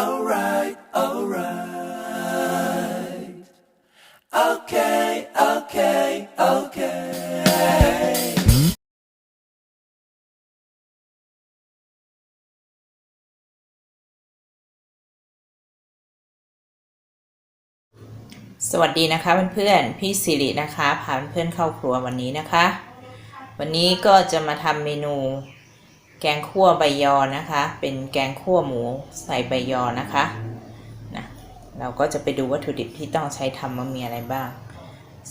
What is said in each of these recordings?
alright, alright. Okay, okay, okay. สวัสดีนะคะเพื่อนๆพี่สิรินะคะพาเพื่อนๆเข้าครัววันนี้นะคะ วันนี้ก็จะมาทำเมนู แกงคั่วใบยอนะคะ เป็นแกงคั่วหมูใส่ใบยอนะคะนะเราก็จะไปดูวัตถุดิบที่ต้องใช้ทำว่ามีอะไรบ้าง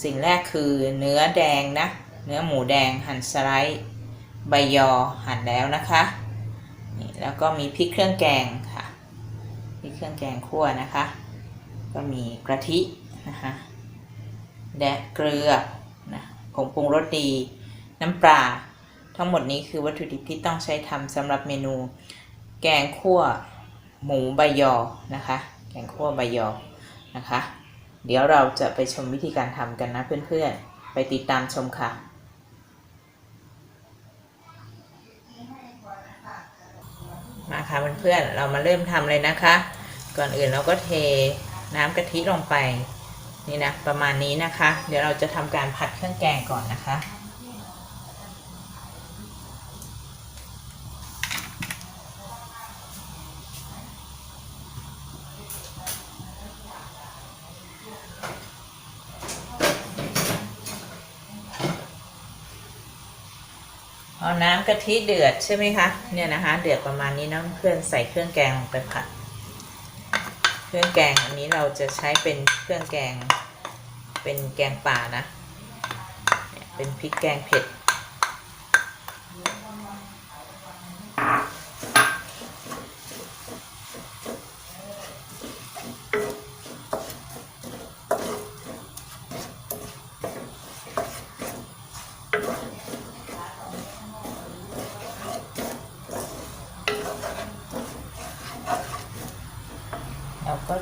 สิ่งแรกคือเนื้อแดงนะ เนื้อหมูแดงหั่นสไลด์ใบยอหั่นแล้วนะคะนี่แล้วก็มีพริกเครื่องแกงค่ะพริกเครื่องแกงคั่วนะคะ ก็มีกะทินะคะและเกลือนะผงปรุงรสดีน้ำปลา ทั้งหมดนี้คือวัตถุดิบที่ต้องใช้ทำสำหรับเมนู แกงคั่วหมูใบยอนะคะ แกงคั่วใบยอนะคะ เดี๋ยวเราจะไปชมวิธีการทำกันนะเพื่อนๆ ไปติดตามชมค่ะมาค่ะเพื่อนๆ เรามาเริ่มทำเลยนะคะ ก่อนอื่นเราก็เทน้ำกะทิลงไป นี่นะประมาณนี้นะคะ เดี๋ยวเราจะทำการผัดเครื่องแกงก่อนนะคะ เอาน้ำกะทิเดือดใช่ไหมคะ เนี่ยนะคะ เดือดประมาณนี้นะเพื่อนใส่เครื่องแกงลงไปผัด เครื่องแกงอันนี้เราจะใช้เป็นเครื่องแกง เป็นแกงป่านะเนี่ยเป็นพริกแกงเผ็ด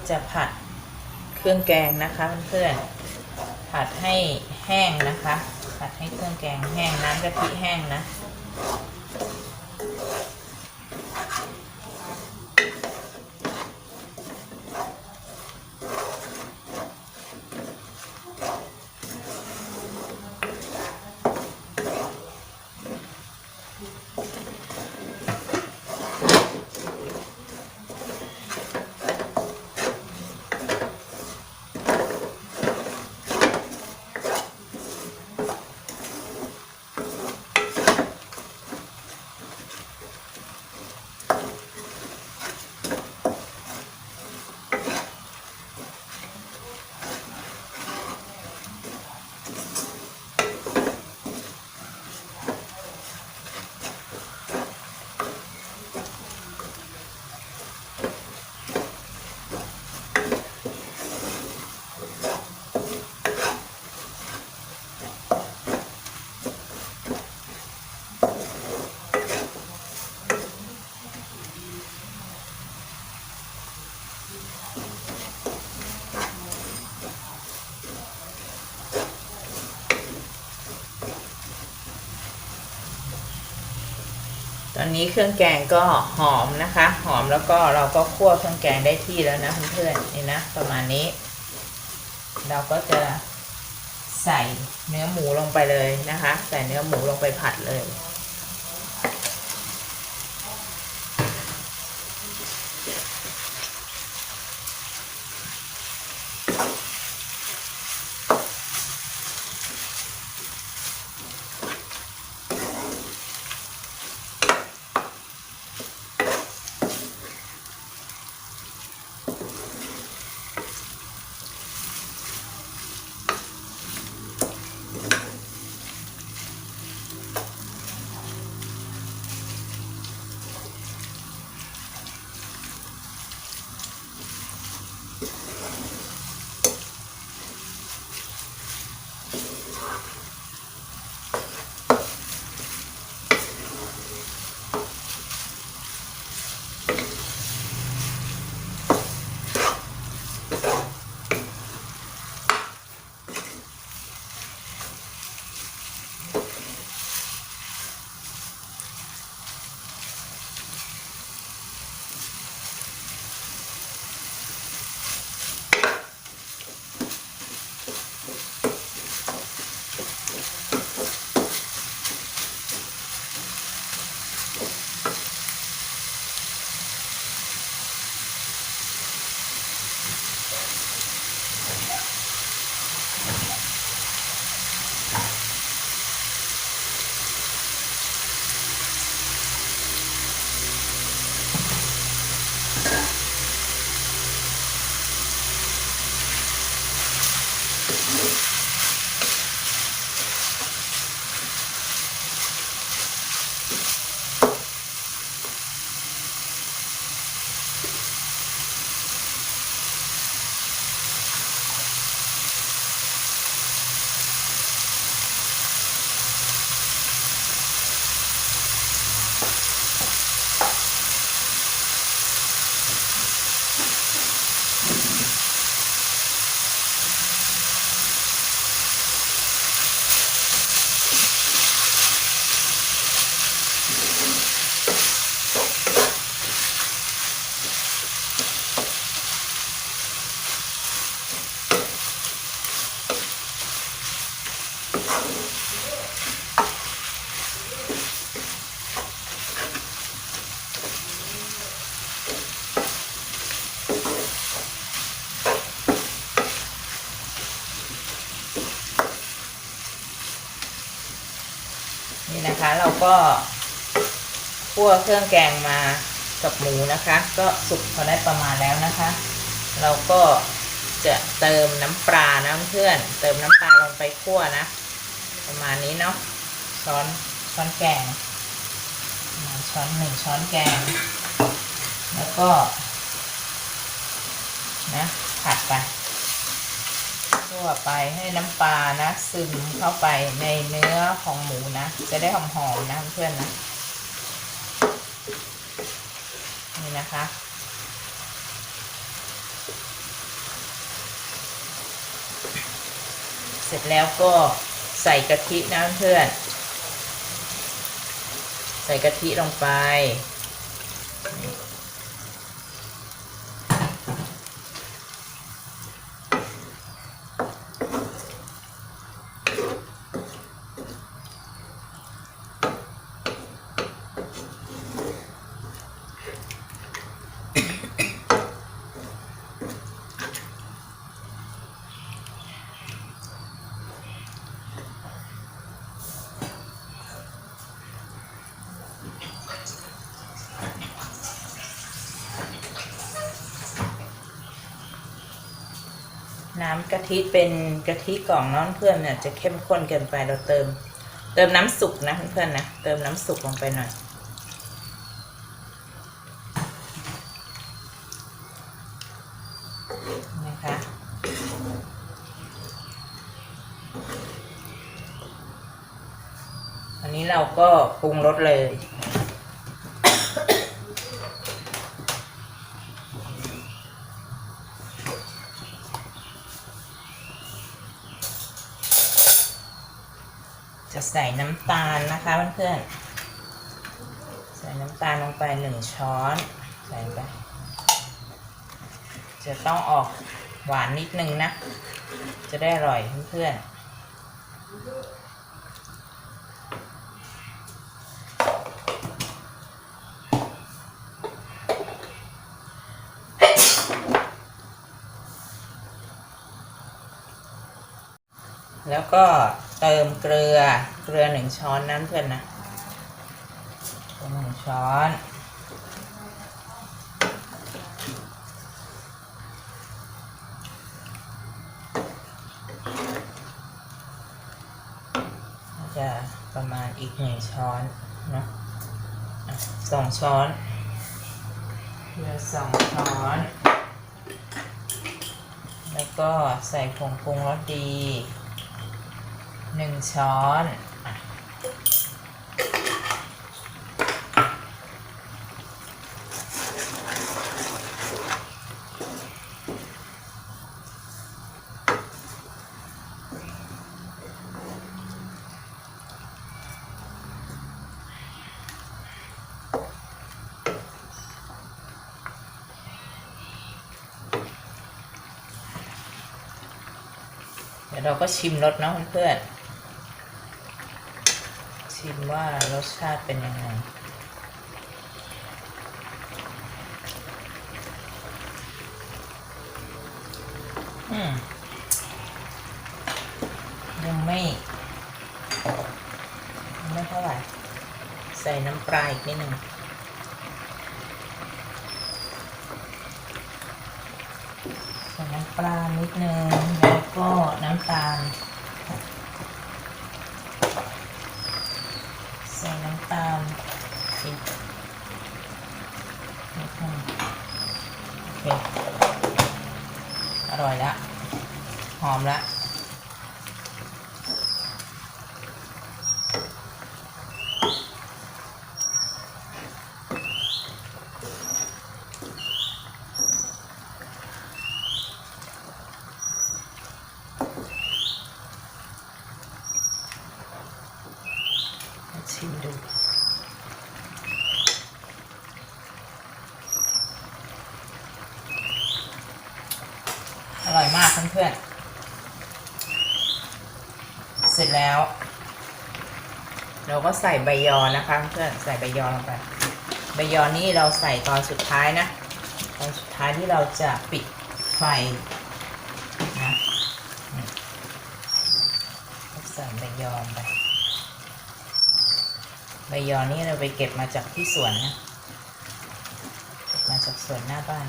จะผัดเครื่องแกงนะคะเพื่อนๆผัดให้แห้งนะคะ ผัดให้เครื่องแกงแห้งน้ำกะทิแห้งนะ ตอนนี้เครื่องแกงก็หอมนะคะ หอมแล้วก็เราก็คั่วเครื่องแกงได้ที่แล้วนะเพื่อนๆนี่นะประมาณนี้ เราก็จะใส่เนื้อหมูลงไปเลยนะคะ ใส่เนื้อหมูลงไปผัดเลย นี่นะคะเราก็คั่วเครื่องแกงมากับหมูนะคะ ก็สุกพอได้ประมาณแล้วนะคะ เราก็จะเติมน้ำปลาน้ำเพื่อน เติมน้ำปลาลงไปคั่วนะ ประมาณนี้เนาะช้อนช้อนแกงประมาณช้อนหนึ่งช้อนแกง แล้วก็ นะ ผัดไปทั่วไปให้น้ำปลานะ ซึมเข้าไปในเนื้อของหมูนะ จะได้หอมๆนะเพื่อนนะ นี่นะคะเสร็จแล้วก็ ใส่กะทินะเพื่อน ใส่กะทิลงไป น้ำกะทิเป็นกะทิกล่องน้องเพื่อนเนี่ยจะเข้มข้นเกินไปเราเติม เติมน้ำสุกนะเพื่อนๆนะเติมน้ำสุกลงไปหน่อยนะคะอันนี้เราก็ปรุงรสเลย ส่น้ำตาลนะคะเพื่อนๆ ใส่น้ำตาลลงไปหนึ่งช้อน ใส่ไป จะต้องออกหวานนิดนึงนะ จะได้อร่อยเพื่อนๆแล้วก็เติมเกลือ เกลือหนึ่งช้อนน้ำเพื่อนนะหนึ่งช้อนจะประมาณอีกหนึ่งช้อนเนาะสองช้อนเกลือสองช้อน แล้วก็ใส่ผงปรุงรสดีหนึ่งช้อน ดี๋ยวเราก็ชิมรสเนาะเพื่อนชิมว่ารสชาติเป็นยังไงยังไม่ ไม่เท่าไหร่ ใส่น้ำปลาอีกนิดหนึ่ง ใส่น้ำ ปลานิดนึงแล้วก็น้ำตาล ใส่น้ำตาลสินิดนึงโอเคอร่อยละหอมละ มาชิมดู อร่อยมากเพื่อนๆ เสร็จแล้ว เราก็ ใส่ใบยอนะคะเพื่อนใส่ใบยอลงไปใบยอนี่เราใส่ตอนสุดท้ายนะ ตอนสุดท้ายที่เราจะปิดไฟนะใส่ใบยอไปใบยอนี่เราไปเก็บมาจากที่สวนนะเก็บมาจากสวนหน้าบ้าน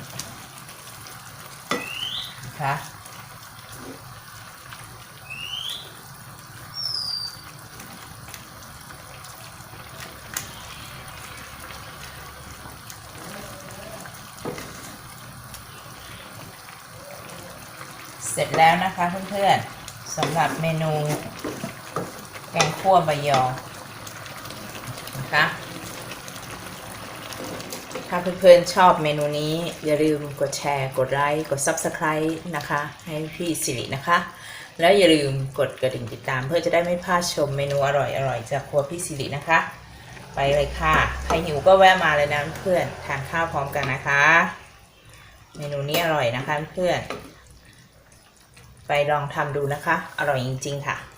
นะคะ ร็จแล้วนะคะเพื่อนๆสำหรับเมนู แกงคั่วใบยอนะคะถ้าเพื่อนๆชอบเมนูนี้ อย่าลืมกดแชร์ กดไลค์ กด Subscribe นะคะ ให้พี่สิรินะคะ แล้วอย่าลืมกดกระดิ่งติดตาม เพื่อจะได้ไม่พลาดชมเมนูอร่อยๆจากครัวพี่สิรินะคะ ไปเลยค่ะ ใครหิวก็แวะมาเลยนะเพื่อนทานข้าวพร้อมกันนะคะ เมนูนี้อร่อยนะคะเพื่อน ไปลองทำดูนะคะ อร่อยจริง ๆ ค่ะ